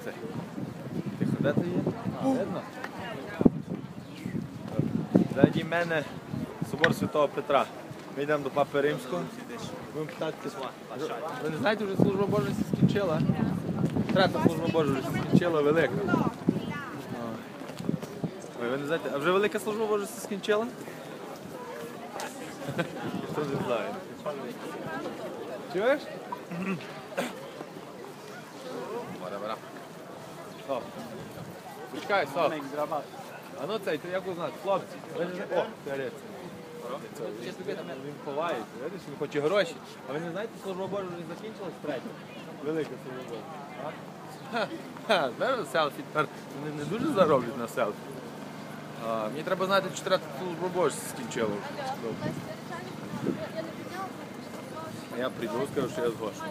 оцей. Тихо, де ти є? А, видно? Ззаді мене собор Святого Петра. Ми йдемо до Папи Римського. Будемо питатися. Ви не знаєте, вже служба Божа скінчила? Третя служба всі скінчила велика. Ой, ви не знаєте, а вже велика служба Божа всі скінчила? Хто не знає. Чуєш? Стоп. Почекай, стоп. А ну цей, ти як узнати? Хлопці, ви не. О, теорець. Він ховається, видиш, він хоче гроші. А ви не знаєте, служба Божа вже закінчилась третя? Велика служба Божа. Знаєш, селфі тепер не, не дуже зароблять на селфі. А, мені треба знати, чи третя служба Божа скінчила. я прийду, скажу, що я не бачила.